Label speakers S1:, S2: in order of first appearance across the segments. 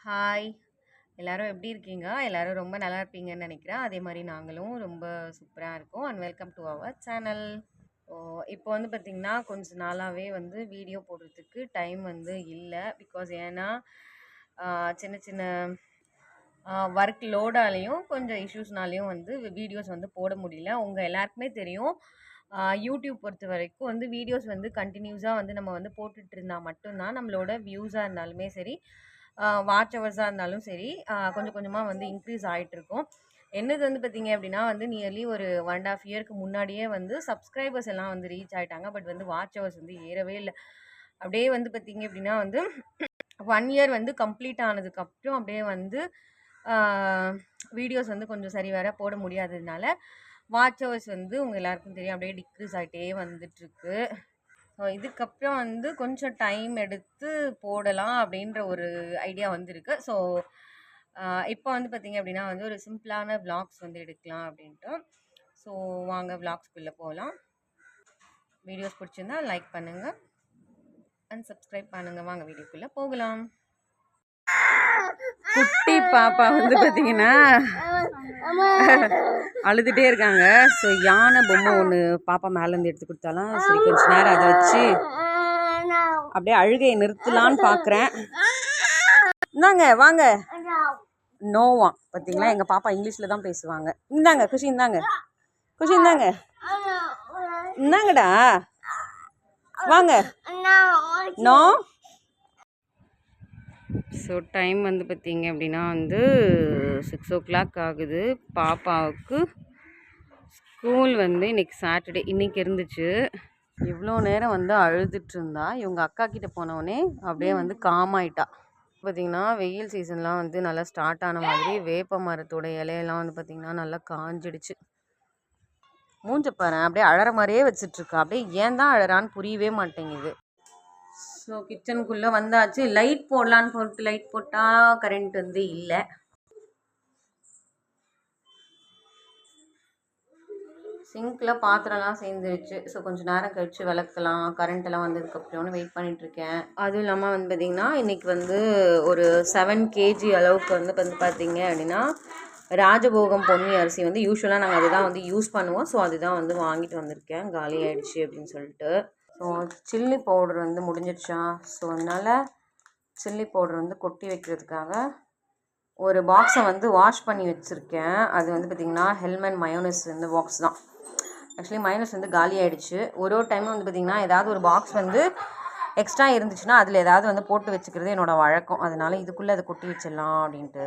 S1: Hi எல்லாரும் எப்படி இருக்கீங்க? எல்லாரும் ரொம்ப நல்லா இருப்பீங்கன்னு நினைக்கிறேன். அதே மாரி நாங்களும் ரொம்ப சூப்பரா இருக்கோம். And welcome to our channel. ஓ இப்போ வந்து பார்த்தீங்கன்னா, கொஞ்ச நாளாவே வந்து வீடியோ போடுறதுக்கு டைம் வந்து இல்ல. பிகாஸ் ஏன்னா, சின்ன சின்ன ஒர்க் லோடாலயும், கொஞ்சம் இஷ்யூஸ்னாலயும் வந்து வீடியோஸ் வந்து போட முடியல. உங்க எல்லாருக்குமே தெரியும். யூடியூப் யூடியூப் பொறுத்தவரைக்கும் வந்து வீடியோஸ் வந்து கன்டினியூஸா வந்து நம்ம வந்து போட்டுட்டு இருந்தா மட்டும் தான் நம்மளோட வியூஸா இருந்தாலுமே சரி, வாட்ச் ஹவர்ஸாக இருந்தாலும் சரி, கொஞ்சம் கொஞ்சமாக வந்து இன்க்ரீஸ் ஆயிட்டுருக்கும். என்னது வந்து பார்த்தீங்க அப்படின்னா வந்து நியர்லி ஒரு 1 1/2 இயர்க்கு முன்னாடியே வந்து சப்ஸ்கிரைபர்ஸ் எல்லாம் வந்து ரீச் ஆகிட்டாங்க பட் வந்து வாட்ச் ஹவர்ஸ் வந்து ஏறவே இல்லை அப்படியே வந்து பார்த்தீங்க அப்படின்னா வந்து ஒன் இயர் வந்து கம்ப்ளீட் ஆனதுக்கப்புறம் அப்படியே வந்து வீடியோஸ் வந்து கொஞ்சம் சரி வர போட முடியாததுனால, வாட்ச் ஹவர்ஸ் வந்து உங்கள் எல்லாருக்கும் தெரியும் அப்படியே டிக்ரீஸ் ஆகிட்டே வந்துட்டுருக்கு. ஸோ இதுக்கப்புறம் வந்து கொஞ்சம் டைம் எடுத்து போடலாம் அப்படின்ற ஒரு ஐடியா வந்திருக்கு. ஸோ இப்போ வந்து பார்த்தீங்க அப்படின்னா வந்து ஒரு சிம்பிளான விளாக்ஸ் வந்து எடுக்கலாம் அப்படின்ட்டு ஸோ வாங்க விளாக்ஸ்குள்ள போகலாம் வீடியோஸ் பிடிச்சிருந்தா லைக் பண்ணுங்கள் அண்ட் சப்ஸ்கிரைப் பண்ணுங்கள் வாங்க வீடியோக்குள்ளே போகலாம். குட்டி பாப்பா வந்து பார்த்தீங்கன்னா, அழுதுட்டே இருக்காங்க. ஸோ யானை பொம்மை ஒண்ணு பாப்பா மேலேருந்து எடுத்து குடுத்தாலாம். சரி கொஞ்ச நேரம் அத வச்சு அப்டியே அழுகைய நிறுத்தலான்னு பார்க்குறேன். இந்தாங்க வாங்க. நோவாம். பார்த்தீங்களா, எங்க பாப்பா இங்கிலீஷ்ல தான் பேசுவாங்க. இந்தாங்க குஷி இந்தாங்க. குஷி இந்தாங்க. இந்தாங்கடா. வாங்க. நோ. ஸோ டைம் வந்து பார்த்திங்க அப்படின்னா வந்து 6:00 ஆகுது. பாப்பாவுக்கு ஸ்கூல் வந்து இன்னைக்கு சாட்டர்டே. இன்னைக்கு இருந்துச்சு. இவ்வளோ நேரம் வந்து அழுதுட்டுருந்தா. இவங்க அக்கா கிட்டே போனோனே அப்படியே வந்து காம் ஆயிட்டா. வெயில் சீசன்லாம் வந்து நல்லா ஸ்டார்ட் ஆன மாதிரி வேப்ப மரத்தோட இலையெல்லாம் வந்து பார்த்திங்கன்னா நல்லா காஞ்சிடுச்சு. மூஞ்ச பாரு அப்படியே அழற மாதிரியே வச்சிட்ருக்கா அப்படியே ஏன் தான் அழறான்னு புரியவே மாட்டேங்குது. ஸோ கிச்சனுக்குள்ளே வந்தாச்சு. லைட் போடலான்னு சொல்லிட்டு லைட் போட்டால் கரண்ட் வந்து இல்லை சிங்கில் பாத்திரம்லாம் சேர்ந்துருச்சு. ஸோ கொஞ்சம் நேரம் கழித்து விளக்கலாம் கரண்ட் எல்லாம் வந்ததுக்கப்புறம்னு வெயிட் பண்ணிகிட்ருக்கேன் அதுவும் இல்லாமல் வந்து பார்த்தீங்கன்னா, இன்றைக்கி வந்து ஒரு செவன் கேஜி அளவுக்கு வந்து வந்து பார்த்திங்க அப்படின்னா ராஜபோகம் பொன்னி அரிசி வந்து யூஸ்வலாக நாங்கள் அதுதான் வந்து யூஸ் பண்ணுவோம். ஸோ அதுதான் வந்து வாங்கிட்டு வந்திருக்கேன். காலி ஆயிடுச்சு அப்படின்னு சொல்லிட்டு. ஸோ சில்லி பவுடர் வந்து முடிஞ்சிடுச்சா. ஸோ அதனால் சில்லி பவுடர் வந்து கொட்டி வைக்கிறதுக்காக ஒரு பாக்ஸை வந்து வாஷ் பண்ணி வச்சுருக்கேன் அது வந்து பார்த்திங்கன்னா ஹெல்மெட் மயோனஸ் இந்த பாக்ஸ் தான். ஆக்சுவலி மயோனஸ் வந்து காலி ஆகிடுச்சு ஒரு ஒரு டைமும் வந்து பார்த்திங்கன்னா ஏதாவது ஒரு பாக்ஸ் வந்து எக்ஸ்ட்ரா இருந்துச்சுன்னா, அதில் ஏதாவது வந்து போட்டு வச்சுக்கிறது என்னோடய வழக்கம். அதனால் இதுக்குள்ளே அதை கொட்டி வச்சிடலாம் அப்படின்ட்டு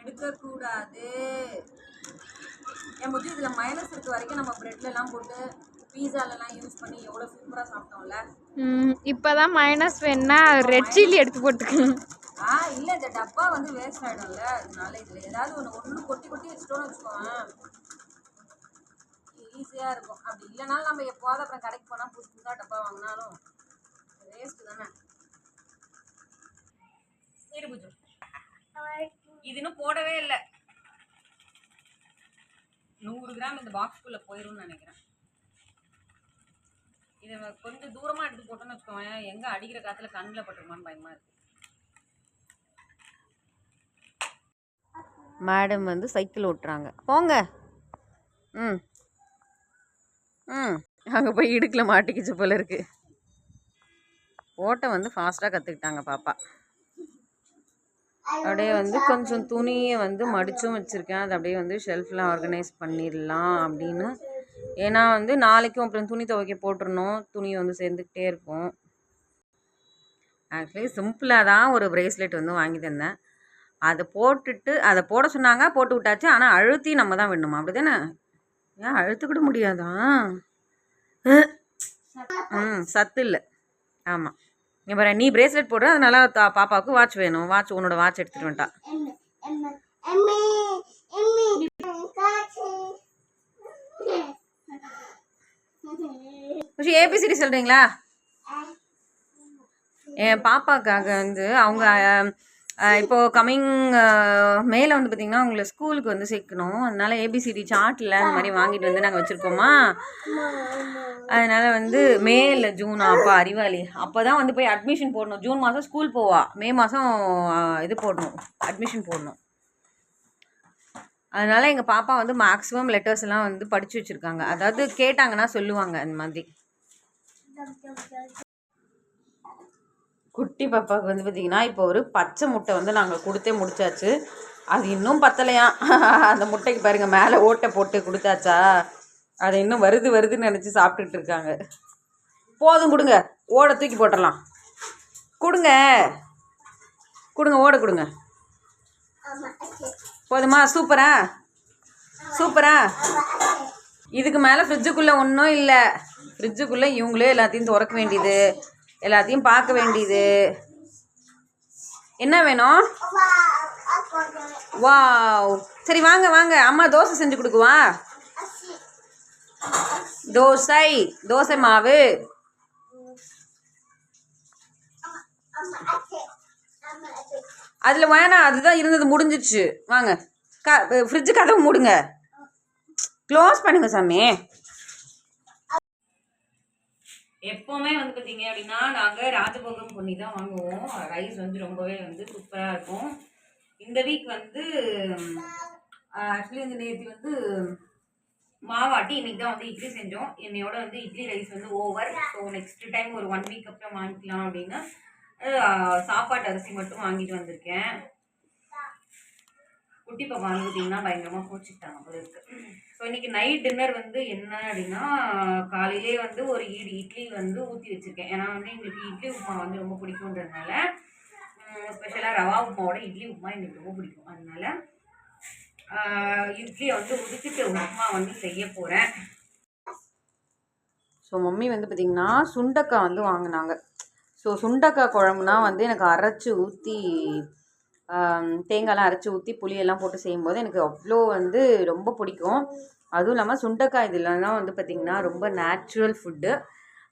S1: எடுக்கக்கூடாது. ஏன் புஜ்ஜி இருக்க வரைக்கும் நம்ம பிரெட்லலாம் போட்டு பீஸாலலாம் யூஸ் பண்ணி எவ்வளோ சூப்பரா சாப்பிட்டோம்ல.
S2: இப்பதான் மைனஸ் வேணும்னா ரெட் சில்லி எடுத்து போட்டுக்கணும்.
S1: ஆ இல்ல இந்த டப்பா வந்து வேஸ்ட் ஆயிடும்ல. அதனால இதில ஏதாவது ஒண்ணு ஒண்ணு கொட்டி கொட்டி வச்சுட்டோம்னு வச்சுக்கோங்களேன். ஈஸியா இருக்கும். அப்டி இல்லனாலும் நம்ம எப்பவாவது அப்புறம் கடைக்கு போனா புதுசு புதுசா டப்பா வாங்குனாலும் வேஸ்ட் தானே. இது இன்னும் போடவே இல்ல. 100 கிராம் இந்த பாக்ஸ்க்குள்ள போயிரும்னு நெனைக்கிறேன். இத கொஞ்சம் தூரமாக எடுத்து போட்டோம்னு வச்சுக்கோங்களேன், எங்கே அடிக்கிற காற்றுல கண்ணில் பட்டுருமான்னு பயமாக இருக்குது மேடம் வந்து சைக்கிள் ஓட்டுறாங்க. போங்க. ம். ம். அங்கே போய் இடுக்கில் மாட்டிக்கிச்சு போல இருக்கு. ஓட்ட வந்து ஃபாஸ்ட்டாக கற்றுக்கிட்டாங்க பாப்பா. அப்படியே வந்து கொஞ்சம் துணியை வந்து மடிச்சும் வச்சுருக்கேன் அதை அப்படியே வந்து ஷெல்ஃப்ல ஆர்கனைஸ் பண்ணிடலாம் அப்படின்னு ஏன்னா வந்து நாளைக்கும் அப்புறம் துணி துவைக்க போட்டுருணும் துணி வந்து சேர்ந்துக்கிட்டே இருக்கும். ஆக்சுவலி சிம்பிளாக தான் ஒரு ப்ரேஸ்லெட் வந்து வாங்கி தந்தேன். அதை போட்டுட்டு அதை போட சொன்னாங்க. போட்டு விட்டாச்சு. ஆனால் அழுத்தி நம்ம தான் விடணுமா? அப்டிதானே? ஏன் அழுத்துக்கிட முடியாதா? ம். சத்து இல்லை ஆமாம் இப்போ நீ ப்ரேஸ்லெட் போடுற. அதனால பாப்பாவுக்கு வாட்ச் வேணும். வாட்ச் உன்னோட வாட்ச் எடுத்துகிட்டு வந்துட்டா. குஷி ஏபிசிடி சொல்றீங்களா? என் பாப்பாக்காக வந்து அவங்க இப்போது இப்போ கம்மிங் மேலே வந்து பார்த்திங்கன்னா உங்களை ஸ்கூலுக்கு வந்து சேர்க்கணும். அதனால ஏபிசிடி சார்ட்டில் அந்த மாதிரி வாங்கிட்டு வந்து நாங்கள் வச்சுருக்கோமா? அதனால வந்து மே இல்லை ஜூன் அப்போ அறிவாளி. அப்போ தான் வந்து போய் அட்மிஷன் போடணும். ஜூன் மாதம் ஸ்கூல் போவா. மே மாதம் இது போடணும். அட்மிஷன் போடணும். அதனால எங்கள் பாப்பா வந்து மேக்ஸிமம் லெட்டர்ஸ் எல்லாம் வந்து படித்து வச்சுருக்காங்க. அதாவது கேட்டாங்கன்னா சொல்லுவாங்க அந்த மாதிரி. குட்டி பாப்பாவுக்கு வந்து பார்த்தீங்கன்னா இப்போ ஒரு பச்சை முட்டை வந்து நாங்கள் கொடுத்தே முடிச்சாச்சு. அது இன்னும் பத்தலையா? அந்த முட்டைக்கு பாருங்கள் மேலே ஓட்டை போட்டு கொடுத்தாச்சா? அது இன்னும் வருது வருதுன்னு நினச்சி சாப்பிட்டுட்டு இருக்காங்க. போதும் கொடுங்க. ஓடை தூக்கி போட்டுடலாம். கொடுங்க. கொடுங்க ஓடை கொடுங்க. போதுமா? சூப்பரா? சூப்பரா? இதுக்கு மேலே ஃப்ரிட்ஜுக்குள்ளே ஒன்றும் இல்லை. ஃப்ரிட்ஜுக்குள்ளே இவங்களே எல்லாத்தையும் திறக்க வேண்டியது. எல்லாத்தையும் பார்க்க வேண்டியது. என்ன வேணும்? வாவ். சரி வாங்க வாங்க. அம்மா தோசை செஞ்சு கொடுக்குவா? தோசை. தோசை மாவு. அதில் வேணாம். அதுதான் இருந்தது முடிஞ்சிச்சு வாங்க. க ஃப்ரிட்ஜு கதவு மூடுங்க. க்ளோஸ் பண்ணுங்க சாமி. எப்போவுமே வந்து பார்த்தீங்க அப்படின்னா நாங்கள் ராஜபோகம் பொன்னி தான் வாங்குவோம். ரைஸ் வந்து ரொம்பவே வந்து சூப்பராக இருக்கும். இந்த வீக் வந்து ஆக்சுவலி இந்த நேற்று வந்து மாவாட்டி இன்னைக்கு தான் வந்து இட்லி செஞ்சோம். என்னையோட வந்து இட்லி ரைஸ் வந்து ஓவர் ஸோ நெக்ஸ்ட் டைம் ஒரு ஒன் வீக் அப்புறம் வாங்கிக்கலாம் அப்படின்னா சாப்பாட்டு அரிசி மட்டும் வாங்கிட்டு வந்திருக்கேன். குட்டி பாப்பா வந்து பார்த்தீங்கன்னா பயங்கரமாக கோச்சிக்கிட்டாங்க போல இருக்கு. ஸோ இன்னைக்கு நைட் டின்னர் வந்து என்ன அப்படின்னா காலையிலே வந்து ஒரு ஈடு இட்லி வந்து ஊற்றி வச்சுருக்கேன். ஏன்னா வந்து எங்களுக்கு இட்லி உப்புமா வந்து ரொம்ப பிடிக்குன்றதுனால ஸ்பெஷலாக ரவா உப்புமாவோட இட்லி உப்புமா எங்களுக்கு ரொம்ப பிடிக்கும். அதனால இட்லியை வந்து உதுக்கிட்டு உப்புமா வந்து செய்ய போகிறேன் ஸோ மம்மி வந்து பார்த்திங்கன்னா சுண்டக்காய் வந்து வாங்கினாங்க. ஸோ சுண்டக்காய் குழம்புனா வந்து எனக்கு அரைச்சி ஊற்றி தேங்காய்லாம் அரைச்சி ஊற்றி புளியெல்லாம் போட்டு செய்யும்போது எனக்கு அவ்வளோ வந்து ரொம்ப பிடிக்கும். அதுவும் இல்லாமல் சுண்டைக்காய் இதெல்லாம் வந்து பார்த்திங்கன்னா ரொம்ப நேச்சுரல் ஃபுட்டு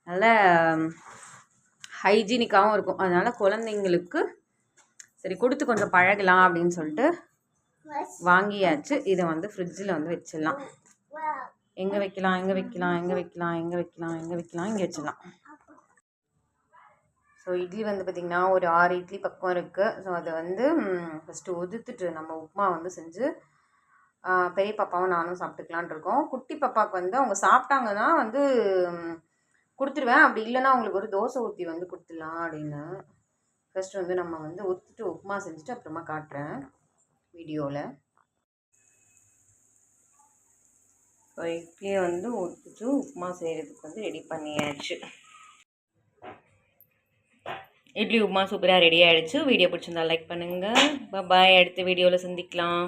S1: நல்ல ஹைஜீனிக்காகவும் இருக்கும். அதனால் குழந்தைங்களுக்கு சரி கொடுத்து கொஞ்சம் பழகலாம் அப்படின்னு சொல்லிட்டு வாங்கியாச்சு. இதை வந்து ஃப்ரிட்ஜில் வந்து வச்சிடலாம். எங்கே வைக்கலாம் எங்கே வைக்கலாம் எங்கே வைக்கலாம் எங்கே வைக்கலாம் எங்கே வைக்கலாம் இங்கே வச்சிடலாம். ஸோ இட்லி வந்து பார்த்திங்கன்னா ஒரு ஆறு இட்லி பக்கம் இருக்குது ஸோ அதை வந்து ஃபஸ்ட்டு உதுத்துட்டு நம்ம உப்புமா வந்து செஞ்சு பெரிய பாப்பாவும் நானும் சாப்பிட்டுக்கலான் இருக்கோம். குட்டி பாப்பாவுக்கு வந்து அவங்க சாப்பிட்டாங்கன்னா வந்து கொடுத்துருவேன். அப்படி இல்லைன்னா அவங்களுக்கு ஒரு தோசை ஊற்றி வந்து கொடுத்துடலாம் அப்படின்னு. ஃபஸ்ட்டு வந்து நம்ம வந்து ஊற்றிட்டு உப்புமா செஞ்சுட்டு அப்புறமா காட்டுறேன் வீடியோவில் ஸோ இட்லியை வந்து ஊற்றிட்டு உப்புமா செய்கிறதுக்கு வந்து ரெடி பண்ணியாச்சு. இட்லி உப்புமா சூப்பராக ரெடி ஆகிடுச்சு வீடியோ பிடிச்சிருந்தா லைக் பண்ணுங்கள் பாய் அடுத்த வீடியோவில் சந்திக்கலாம்.